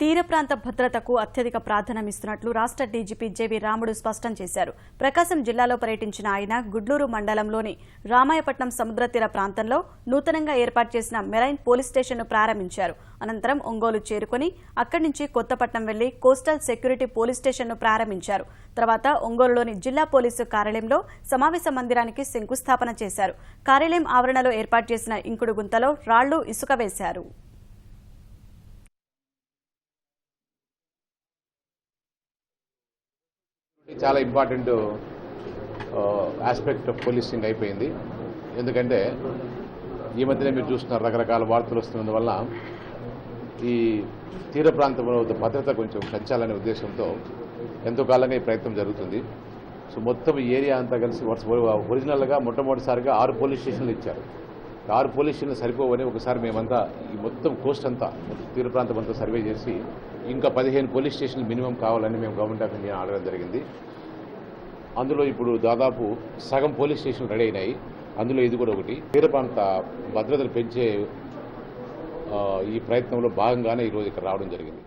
తీర ప్రాంత భద్రతకు అత్యధిక ప్రాధాన్యమిస్తున్నట్లు రాష్ట్ర డీజీపీ జేవీ రాముడు స్పష్టం చేశారు. ప్రకాశం జిల్లాలో పర్యటించిన ఆయన గుడ్లూరు మండలంలోని రామాయపట్నం సముద్ర తీర ప్రాంతంలో నూతనంగా ఏర్పాటు చేసిన మెరైన్ పోలీస్ స్టేషన్ను ప్రారంభించారు. అనంతరం ఒంగోలు చేరుకుని అక్కడి నుంచి కొత్తపట్నం వెళ్ళి కోస్టల్ సెక్యూరిటీ పోలీస్ స్టేషన్ను ప్రారంభించారు. తర్వాత ఒంగోలులోని జిల్లా పోలీసు కార్యాలయంలో సమావేశ మందిరానికి శంకుస్థాపన చేశారు. కార్యాలయం ఆవరణలో ఏర్పాటు చేసిన ఇంకుడు గుంతలో రాళ్ళు ఇసుక వేశారు. చాలా ఇంపార్టెంట్ ఆస్పెక్ట్ ఆఫ్ పోలీసింగ్ అయిపోయింది. ఎందుకంటే ఈ మధ్యనే మీరు చూస్తున్నారు రకరకాల వార్తలు వస్తున్నందువల్ల ఈ తీర ప్రాంతంలో భద్రత కొంచెం పెంచాలనే ఉద్దేశంతో ఎంతో కాలంగా ఈ ప్రయత్నం జరుగుతుంది. సో మొత్తం ఏరియా అంతా కలిసి వరుస ఒరిజినల్గా మొట్టమొదటిసారిగా ఆరు పోలీస్ స్టేషన్లు ఇచ్చారు. కారు పోలీస్ సరిపోవని ఒకసారి మేమంతా ఈ మొత్తం కోస్ట్ అంతా తీర ప్రాంతం అంతా సర్వే చేసి ఇంకా పదిహేను పోలీస్ స్టేషన్లు మినిమం కావాలని మేము గవర్నమెంట్ ఆఫ్ ఇండియా అడగడం జరిగింది. అందులో ఇప్పుడు దాదాపు సగం పోలీస్ స్టేషన్లు రెడీ అయినాయి. అందులో ఇది కూడా ఒకటి. తీర ప్రాంత భద్రతను పెంచే ఈ ప్రయత్నంలో భాగంగానే ఈరోజు ఇక్కడ రావడం జరిగింది.